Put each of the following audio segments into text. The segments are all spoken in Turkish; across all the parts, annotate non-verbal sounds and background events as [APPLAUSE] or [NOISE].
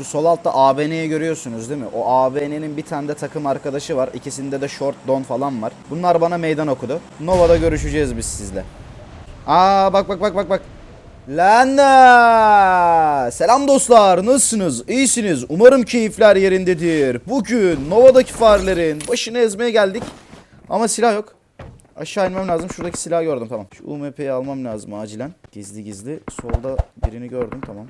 Şu sol altta ABN'yi görüyorsunuz değil mi? O ABN'nin bir tane de takım arkadaşı var. İkisinde de short don falan var. Bunlar bana meydan okudu. Nova'da görüşeceğiz biz sizle. Aa bak bak bak bak bak. Lan da! Selam dostlar nasılsınız? İyisiniz. Umarım keyifler yerindedir. Bugün Nova'daki farelerin başını ezmeye geldik. Ama silah yok. Aşağı inmem lazım. Şuradaki silahı gördüm tamam. Şu UMP'yi almam lazım acilen. Gizli gizli. Solda birini gördüm tamam.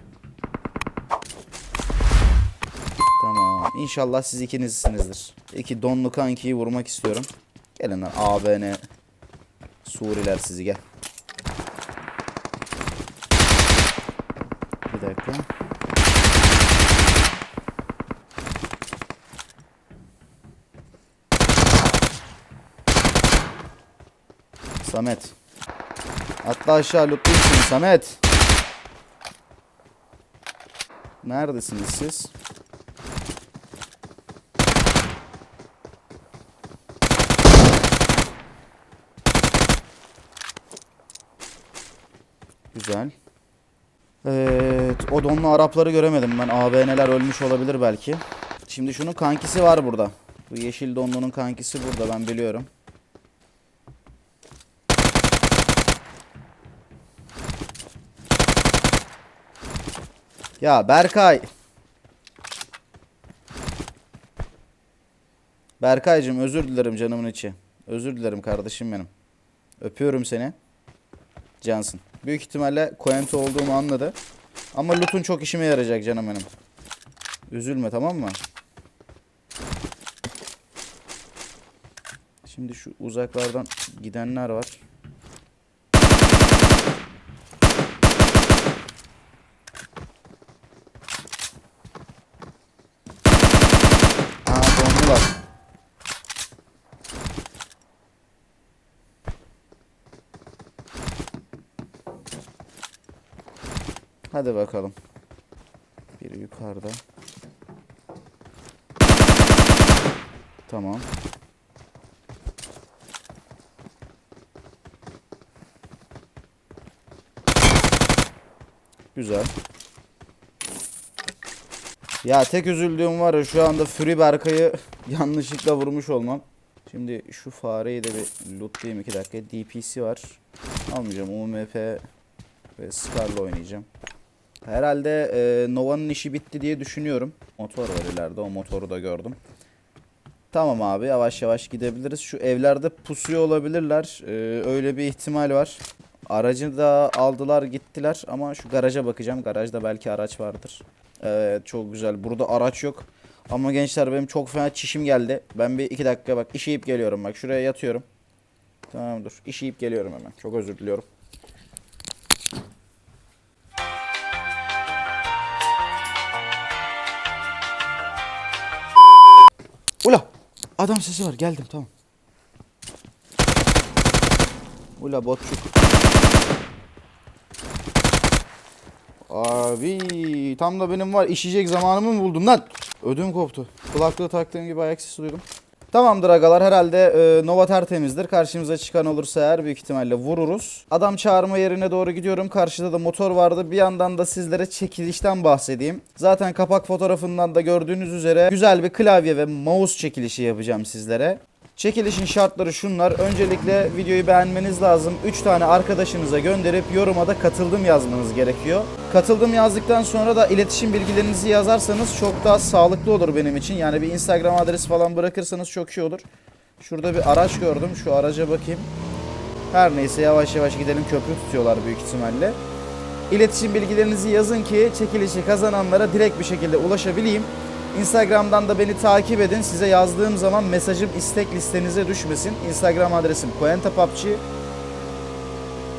İnşallah siz ikinizsinizdir. İki donlu kankiyi vurmak istiyorum. Gelin lan ABN. Suriler sizi gel. Bir dakika. Samet. Atla aşağı lootlayayım seni Samet. Neredesiniz siz? Güzel. Evet, o donlu Arapları göremedim ben. ABN'ler ölmüş olabilir belki. Şimdi şunun kankisi var burada. Bu yeşil donlunun kankisi burada ben biliyorum. Ya Berkay. Berkaycığım özür dilerim canımın içi. Özür dilerim kardeşim benim. Öpüyorum seni. Cansın. Büyük ihtimalle Coento olduğumu anladı. Ama loot'un çok işime yarayacak canım benim. Üzülme tamam mı? Şimdi şu uzaklardan gidenler var. Aa dondular. Hadi bakalım. Biri yukarıda. Tamam. Güzel. Ya tek üzüldüğüm var ya şu anda Fury Berkay'ı [LAUGHS] yanlışlıkla vurmuş olmam. Şimdi şu fareyi de bir lootlayayım 2 dakika. DPC var. Almayacağım. UMP ve Scar'la oynayacağım. Herhalde e, Nova'nın işi bitti diye düşünüyorum. Motor var ileride. O motoru da gördüm. Tamam abi yavaş yavaş gidebiliriz. Şu evlerde pusuyor olabilirler. E, öyle bir ihtimal var. Aracı da aldılar gittiler ama şu garaja bakacağım. Garajda belki araç vardır. Evet çok güzel. Burada araç yok. Ama gençler benim çok fena çişim geldi. Ben bir iki dakika bak işeyip geliyorum bak. Şuraya yatıyorum. Tamam dur. İşeyip geliyorum hemen. Çok özür diliyorum. Adam sesi var. Geldim tamam. Ula botçuk. Abi tam da benim var işeyecek zamanımı mı buldun lan? Ödüm koptu. Kulaklığı taktığım gibi ayak sesi duydum. Tamamdır agalar herhalde e, Nova tertemizdir. Karşımıza çıkan olursa eğer büyük ihtimalle vururuz. Adam çağırma yerine doğru gidiyorum. Karşıda da motor vardı. Bir yandan da sizlere çekilişten bahsedeyim. Zaten kapak fotoğrafından da gördüğünüz üzere güzel bir klavye ve mouse çekilişi yapacağım sizlere. Çekilişin şartları şunlar. Öncelikle videoyu beğenmeniz lazım. 3 tane arkadaşınıza gönderip yoruma da katıldım yazmanız gerekiyor. Katıldım yazdıktan sonra da iletişim bilgilerinizi yazarsanız çok daha sağlıklı olur benim için. Yani bir Instagram adresi falan bırakırsanız çok iyi olur. Şurada bir araç gördüm. Şu araca bakayım. Her neyse yavaş yavaş gidelim. Köprü tutuyorlar büyük ihtimalle. İletişim bilgilerinizi yazın ki çekilişi kazananlara direkt bir şekilde ulaşabileyim. Instagram'dan da beni takip edin. Size yazdığım zaman mesajım istek listenize düşmesin. Instagram adresim PuentaPubG.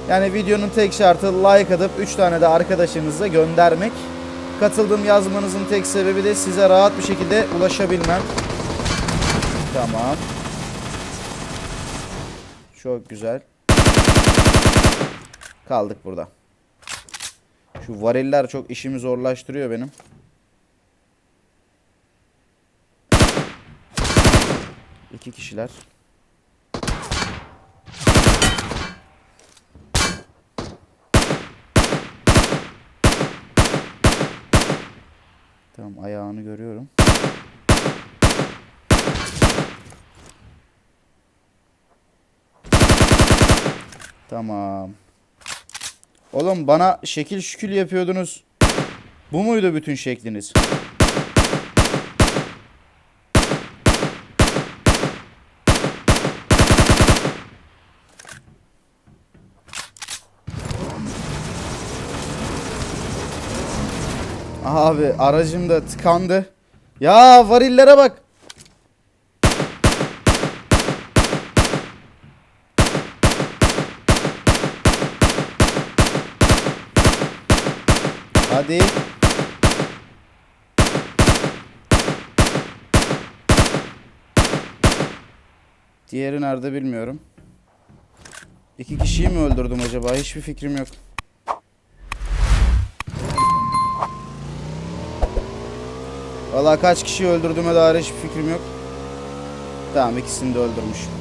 Yani videonun tek şartı like atıp 3 tane de arkadaşınıza göndermek. Katıldım yazmanızın tek sebebi de size rahat bir şekilde ulaşabilmem. Tamam. Çok güzel. Kaldık burada. Şu variller çok işimi zorlaştırıyor benim. İki kişiler. Tamam ayağını görüyorum. Tamam. Oğlum bana şekil şükül yapıyordunuz. Bu muydu bütün şekliniz? Abi aracım da tıkandı. Ya varillere bak. Hadi. Diğeri nerede bilmiyorum. İki kişiyi mi öldürdüm acaba? Hiçbir fikrim yok. Valla kaç kişiyi öldürdüğüme dair hiçbir fikrim yok. Tamam ikisini de öldürmüşüm.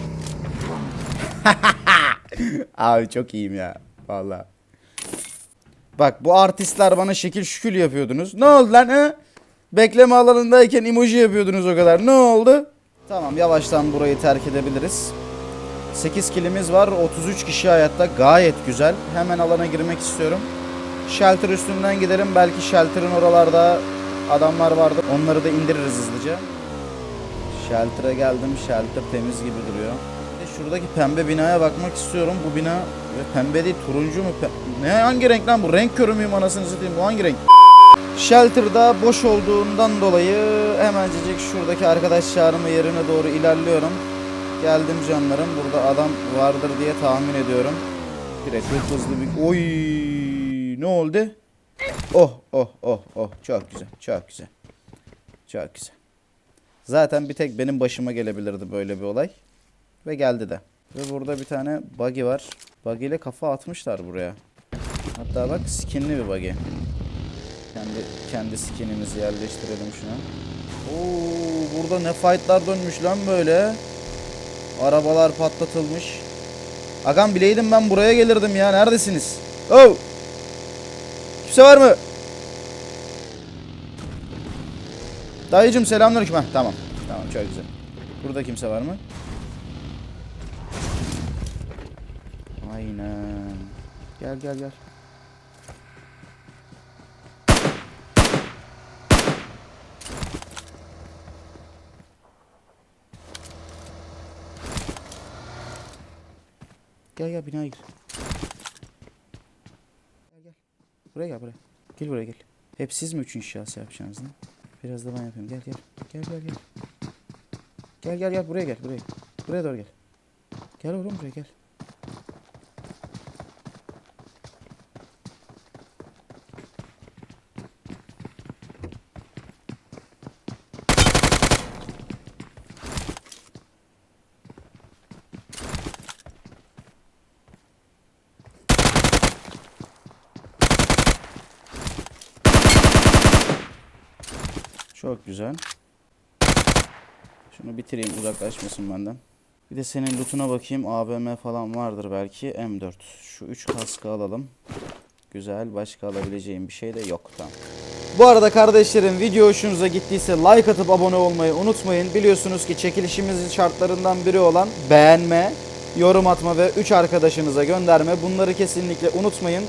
[LAUGHS] Abi çok iyiyim ya. Valla. Bak bu artistler bana şekil şükül yapıyordunuz. Ne oldu lan he? Bekleme alanındayken emoji yapıyordunuz o kadar. Ne oldu? Tamam yavaştan burayı terk edebiliriz. 8 kilimiz var. 33 kişi hayatta. Gayet güzel. Hemen alana girmek istiyorum. Shelter üstünden gidelim. Belki shelter'ın oralarda adamlar vardır. Onları da indiririz hızlıca. Shelter'a geldim. Shelter temiz gibi duruyor. Bir de Şuradaki pembe binaya bakmak istiyorum. Bu bina ve pembe değil turuncu mu? Ne hangi renk lan bu? Renk körü müyüm anasını satayım? Bu hangi renk? Shelter'da boş olduğundan dolayı hemencecik şuradaki arkadaş çağırma yerine doğru ilerliyorum. Geldim canlarım. Burada adam vardır diye tahmin ediyorum. Direkt hızlı bir... Oy! Ne oldu? Oh oh oh oh. Çok güzel. Çok güzel. Çok güzel. Zaten bir tek benim başıma gelebilirdi böyle bir olay. Ve geldi de. Ve burada bir tane buggy var. Buggy ile kafa atmışlar buraya. Hatta bak skinli bir buggy. Kendi kendi skinimizi yerleştirelim şuna. Oo, burada ne fightlar dönmüş lan böyle. Arabalar patlatılmış. Agam bileydim ben buraya gelirdim ya. Neredesiniz? Oh! Kimse var mı? Dayıcım selamünaleyküm. Heh, tamam. Tamam çok güzel. Burada kimse var mı? Aynen. Gel gel gel. Gel gel binaya gir. Gel gel. Buraya gel buraya. Gel buraya gel. Hep siz mi üçüncü şahıs yapacaksınız lan? Biraz da ben yapayım. Gel gel. Gel gel gel. Gel gel gel buraya gel buraya. Buraya doğru gel. Gel oğlum buraya gel. Çok güzel. Şunu bitireyim uzaklaşmasın benden. Bir de senin lootuna bakayım. AVM falan vardır belki. M4. Şu 3 kaskı alalım. Güzel. Başka alabileceğim bir şey de yok. Tamam. Bu arada kardeşlerim video hoşunuza gittiyse like atıp abone olmayı unutmayın. Biliyorsunuz ki çekilişimizin şartlarından biri olan beğenme, yorum atma ve 3 arkadaşınıza gönderme. Bunları kesinlikle unutmayın.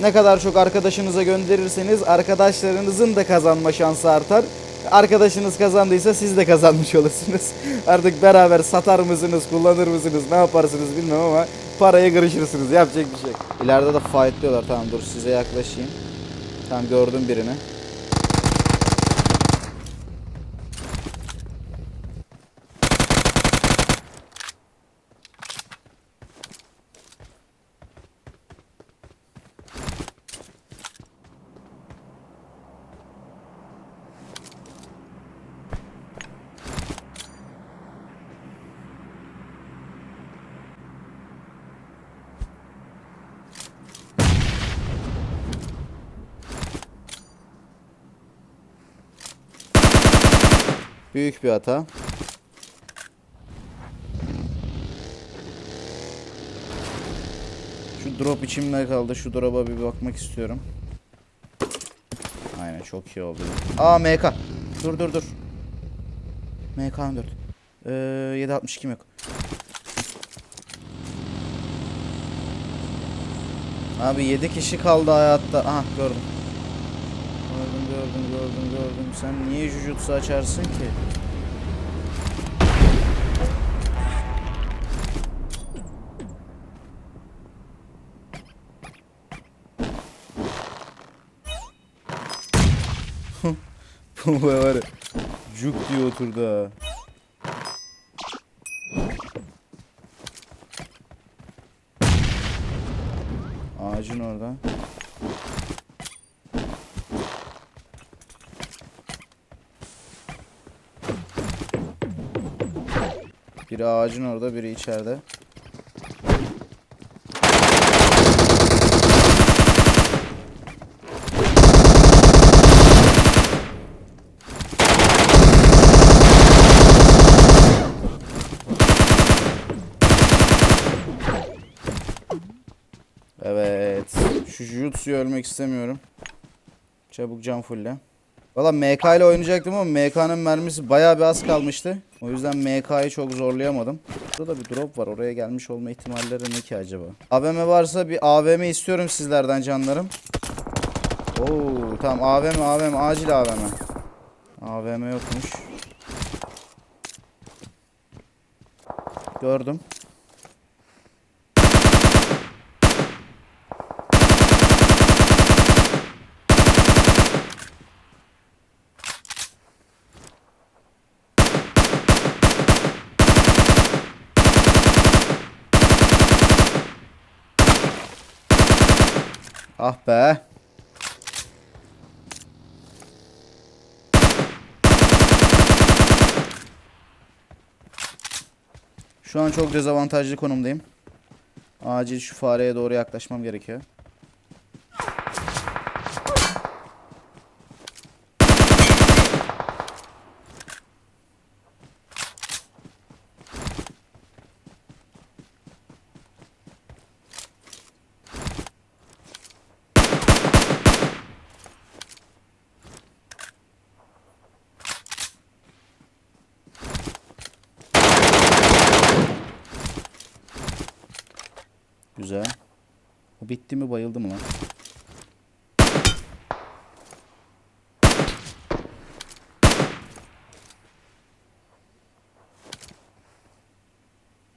Ne kadar çok arkadaşınıza gönderirseniz arkadaşlarınızın da kazanma şansı artar. Arkadaşınız kazandıysa siz de kazanmış olursunuz. [LAUGHS] Artık beraber satar mısınız, kullanır mısınız, ne yaparsınız bilmem ama paraya kırışırsınız. Yapacak bir şey. İleride de fight diyorlar. Tamam dur size yaklaşayım. Tamam gördüm birini. Büyük bir hata. Şu drop içimde kaldı. Şu drop'a bir bakmak istiyorum. Aynen çok iyi oldu. Aa MK. Dur dur dur. MK 14. Ee, 762 yok. Abi 7 kişi kaldı hayatta. Aha gördüm. Gördüm gördüm gördüm. Sen niye jujutsu açarsın ki? [LAUGHS] Bu var. Juk diye oturdu ha. Ağacın orada. Biri ağacın orada, biri içeride. Evet. Şu Jutsu'yu ölmek istemiyorum. Çabuk can fulle. Valla MK ile oynayacaktım ama MK'nın mermisi bayağı bir az kalmıştı. O yüzden MK'yı çok zorlayamadım. Burada bir drop var. Oraya gelmiş olma ihtimalleri ne ki acaba? AVM varsa bir AVM istiyorum sizlerden canlarım. Oo tamam AVM AVM acil AVM. AVM yokmuş. Gördüm. Ah be. Şu an çok dezavantajlı konumdayım. Acil şu fareye doğru yaklaşmam gerekiyor. Güzel. O bitti mi bayıldı mı lan?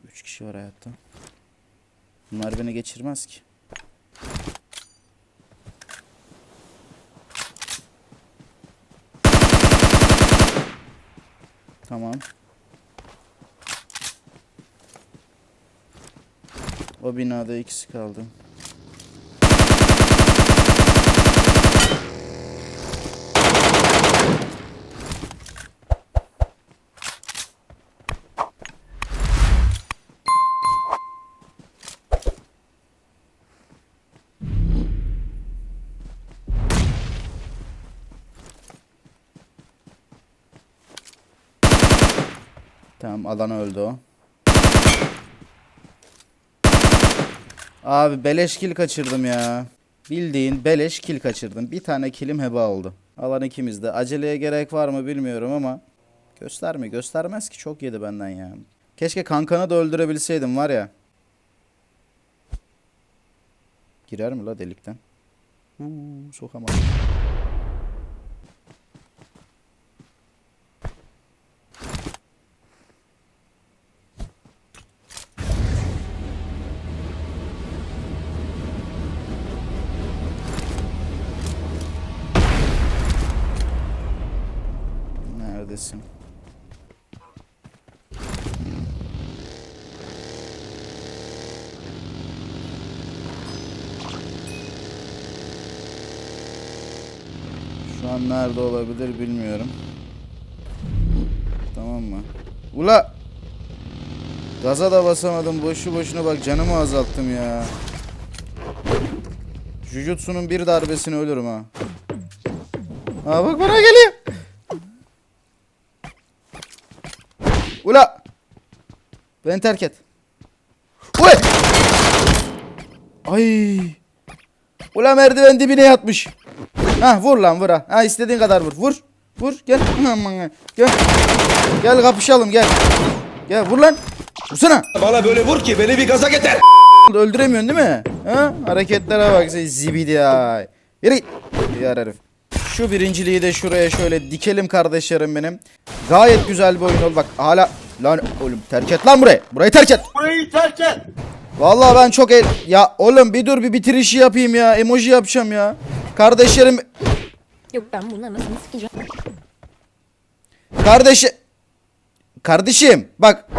Üç kişi var hayatta. Bunlar beni geçirmez ki. Tamam. O binada ikisi kaldı. Tamam alan öldü o. Abi beleş kill kaçırdım ya. Bildiğin beleş kill kaçırdım. Bir tane killim heba oldu. Alan ikimizde. Aceleye gerek var mı bilmiyorum ama gösterme göstermez ki çok yedi benden ya. Keşke kankanı da öldürebilseydim var ya. Girer mi la delikten? Uuu sokamadım. An nerede olabilir bilmiyorum. Tamam mı? Ula! Gaza da basamadım. Boşu boşuna bak canımı azalttım ya. Jujutsu'nun bir darbesini ölürüm ha. Ha bak bana geliyor. Ula! Beni terk et. Uy! Ay! Ula merdiven dibine yatmış. Ha vur lan vur ha. Ha istediğin kadar vur. Vur. Vur gel. Gel. Gel kapışalım gel. Gel vur lan. Vursana. Bana böyle vur ki beni bir gaza getir. Öldüremiyorsun değil mi? Ha? Hareketlere bak sen zibidi ya. Yürü git. Yar herif. Şu birinciliği de şuraya şöyle dikelim kardeşlerim benim. Gayet güzel bir oyun oldu. Bak hala lan oğlum terk et lan burayı. Burayı terk et. Burayı terk et. Vallahi ben çok el... Ya oğlum bir dur bir bitirişi yapayım ya. Emoji yapacağım ya. Kardeşlerim Yok ben bunları nasıl sikeceğim? Kardeşi... Kardeşim bak.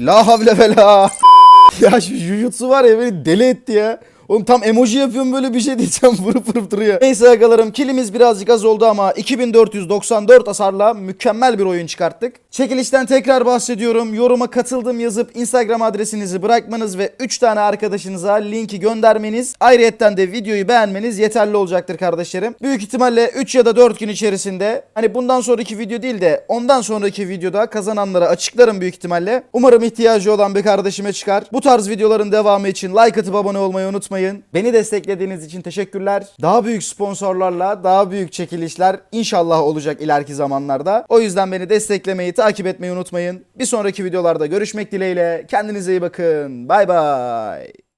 La havle ve la. [LAUGHS] ya şu jujutsu var ya beni deli etti ya. Oğlum tam emoji yapıyorum böyle bir şey diyeceğim [LAUGHS] vurup vurup duruyor. Neyse agalarım kilimiz birazcık az oldu ama 2494 hasarla mükemmel bir oyun çıkarttık. Çekilişten tekrar bahsediyorum. Yoruma katıldım yazıp Instagram adresinizi bırakmanız ve 3 tane arkadaşınıza linki göndermeniz ayrıyetten de videoyu beğenmeniz yeterli olacaktır kardeşlerim. Büyük ihtimalle 3 ya da 4 gün içerisinde hani bundan sonraki video değil de ondan sonraki videoda kazananlara açıklarım büyük ihtimalle. Umarım ihtiyacı olan bir kardeşime çıkar. Bu tarz videoların devamı için like atıp abone olmayı unutmayın. Beni desteklediğiniz için teşekkürler. Daha büyük sponsorlarla daha büyük çekilişler inşallah olacak ileriki zamanlarda. O yüzden beni desteklemeyi, takip etmeyi unutmayın. Bir sonraki videolarda görüşmek dileğiyle. Kendinize iyi bakın. Bay bay.